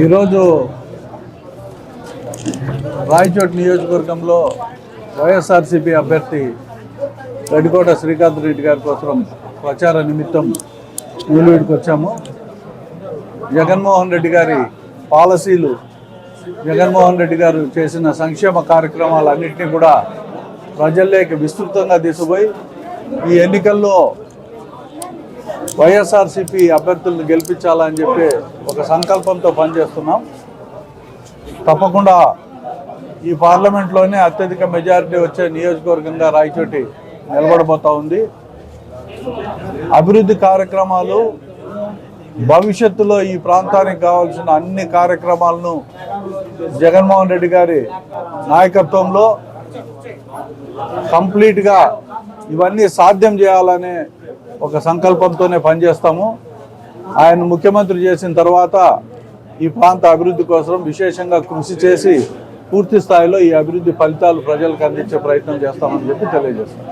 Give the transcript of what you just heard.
ఈరోజు రాయచోటి నియోజకవర్గంలో వైఎస్ఆర్సీపీ అభ్యర్థి రెడ్డికోట శ్రీకాంత్ రెడ్డి గారి కోసం ప్రచార నిమిత్తం నూలువీడికి వచ్చాము. జగన్మోహన్ రెడ్డి గారి పాలసీలు జగన్మోహన్ రెడ్డి గారు చేసిన సంక్షేమ కార్యక్రమాలన్నింటినీ కూడా ప్రజల్లోకి విస్తృతంగా తీసుకుపోయి ఈ ఎన్నికల్లో వైఎస్ఆర్సీపీ అభ్యర్థులను గెలిపించాలని చెప్పి ఒక సంకల్పంతో పనిచేస్తున్నాం. తప్పకుండా ఈ పార్లమెంట్లోనే అత్యధిక మెజారిటీ వచ్చే నియోజకవర్గంగా రాయచోటి నిలబడబోతూ ఉంది. అభివృద్ధి కార్యక్రమాలు భవిష్యత్తులో ఈ ప్రాంతానికి కావాల్సిన అన్ని కార్యక్రమాలను జగన్మోహన్ రెడ్డి గారి నాయకత్వంలో కంప్లీట్గా ఇవన్నీ సాధ్యం చేయాలనే ఒక సంకల్పంతోనే పనిచేస్తాము. ఆయన ముఖ్యమంత్రి చేసిన తర్వాత ఈ ప్రాంత అభివృద్ధి కోసం విశేషంగా కృషి చేసి పూర్తి స్థాయిలో ఈ అభివృద్ధి ఫలితాలు ప్రజలకు అందించే ప్రయత్నం చేస్తామని చెప్పి తెలియజేస్తాం.